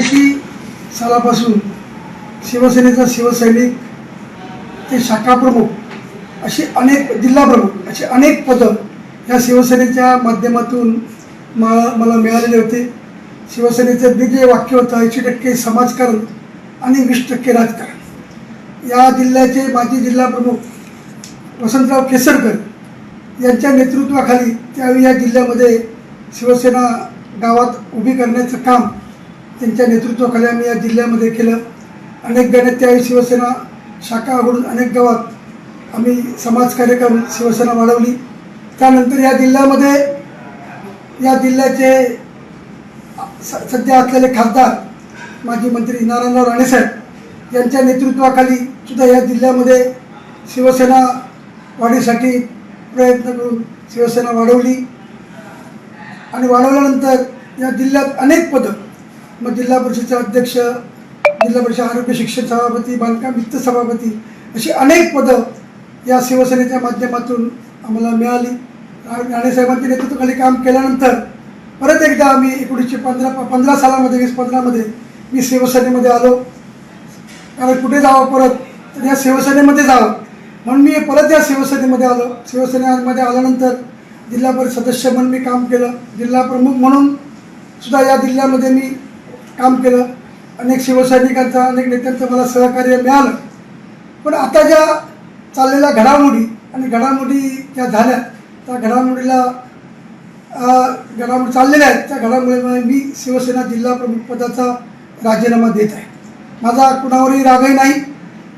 सालापासून शिवसेनेचा शिवसैनिक ते शाखाप्रमुख अशी अनेक जिल्हाप्रमुख असे अशी अनेक पदं या शिवसेनेच्या माध्यमातून मला मला मिळालेले होते. शिवसेनेचं दिग्गज वाक्य होतं ऐंशी टक्के समाजकारण आणि वीस टक्के राजकारण. या जिल्ह्याचे माजी जिल्हाप्रमुख वसंतराव केसरकर यांच्या नेतृत्वाखाली त्यावेळी या जिल्ह्यामध्ये शिवसेना गावात उभी करण्याचं काम त्यांच्या नेतृत्वाखाली आम्ही या जिल्ह्यामध्ये केलं. अनेक गण्यात त्यावेळी शिवसेना शाखा उघडून अनेक गावात आम्ही समाजकार्य करून शिवसेना वाढवली. त्यानंतर या जिल्ह्यामध्ये या जिल्ह्याचे स- सध्या असलेले खासदार माजी मंत्री नारायणराव राणेसाहेब यांच्या नेतृत्वाखाली सुद्धा या जिल्ह्यामध्ये शिवसेना वाढीसाठी प्रयत्न करून शिवसेना वाढवली. आणि वाढवल्यानंतर या जिल्ह्यात अनेक पदं मग जिल्हा परिषदचे अध्यक्ष जिल्हा परिषद आरोग्य शिक्षण सभापती बांधकाम वित्त सभापती अशी अनेक पदं या शिवसेनेच्या माध्यमातून आम्हाला मिळाली. रा- राणेसाहेबांच्या नेतृत्वाखाली काम केल्यानंतर परत एकदा आम्ही एकोणीसशे पंधरा पंधरा सालामध्ये वीस पंधरामध्ये मी शिवसेनेमध्ये आलो. कारण कुठे जावं परत? तर या शिवसेनेमध्ये जावं. म्हणून मी परत या शिवसेनेमध्ये आलो. शिवसेनेमध्ये आल्यानंतर जिल्हा परिषद सदस्य म्हणून मी काम केलं. जिल्हा प्रमुख म्हणून सुद्धा या जिल्ह्यामध्ये मी काम केलं. अनेक शिवसैनिकांचा अनेक नेत्यांचं मला सहकार्य मिळालं. पण आता ज्या चाललेल्या घडामोडी आणि घडामोडी ज्या झाल्या त्या घडामोडीला घडामोडी चाललेल्या आहेत त्या घडामोडीमुळे मी शिवसेना जिल्हा प्रमुख पदाचा राजीनामा देत आहे. माझा कुणावरही रागही नाही.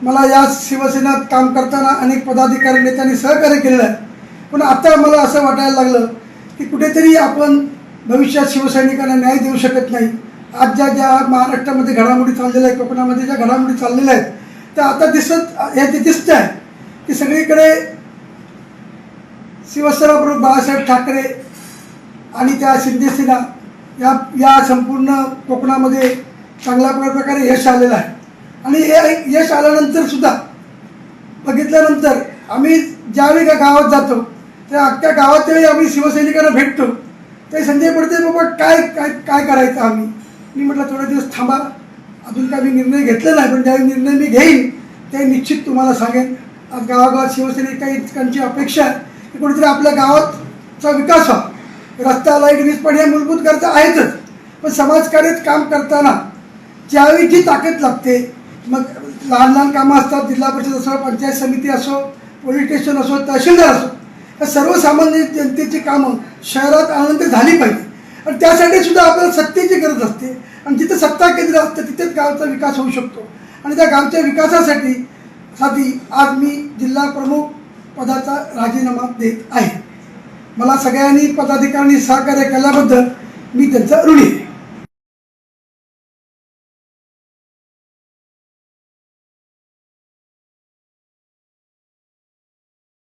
मला या शिवसेनेत काम करताना अनेक पदाधिकारी नेत्यांनी सहकार्य केलेलं आहे. पण आता मला असं वाटायला लागलं की कुठेतरी आपण भविष्यात शिवसैनिकांना न्याय देऊ शकत नाही. आज ज्या ज्या महाराष्ट्रामध्ये घडामोडी चाललेल्या आहेत कोकणामध्ये ज्या घडामोडी चाललेल्या आहेत त्या आता दिसत हे जे दिसतं आहे की सगळीकडे शिवसेनाप्रमुख बाळासाहेब ठाकरे आणि त्या शिंदेसेना या या संपूर्ण कोकणामध्ये चांगल्या प्रकारे यश आलेलं आहे. आणि हे यश आल्यानंतर सुद्धा बघितल्यानंतर आम्ही ज्यावेळी का गावात जातो त्या अख्ख्या गावात वेळी आम्ही शिवसैनिकांना भेटतो. ते संजय पडते बाबा काय काय काय करायचं आम्ही? मी म्हटलं थोडे दिवस थांबा. अजून काय मी निर्णय घेतला नाही पण ज्यावेळी निर्णय मी घेईन ते निश्चित तुम्हाला सांगेन. आज गावागावात शिवसैनिकांची अपेक्षा आहे की कुठेतरी आपल्या गावाचा विकास व्हा रस्ता लाइट वीज पण हे मूलभूत गरजा आहेतच. पण समाजकार्यात काम करताना ज्यावेळी जी ताकद लागते मग लहान लहान कामं असतात जिल्हा परिषद असो पंचायत समिती असो पोलीस स्टेशन असो तहसीलदार असो या सर्वसामान्य जनतेची कामं शहरात आनंद झाली पाहिजे. आणि त्यासाठी सुद्धा आपल्याला सत्तेची गरज असते. आणि जिथं सत्ता केंद्र असतं तिथेच गावचा विकास होऊ शकतो. आणि त्या गावच्या विकासासाठी साठी आज मी जिल्हा प्रमुख पदाचा राजीनामा देत आहे. मला सगळ्यांनी पदाधिकाऱ्यांनी सहकार्य केल्याबद्दल मी त्यांचा ऋणी आहे.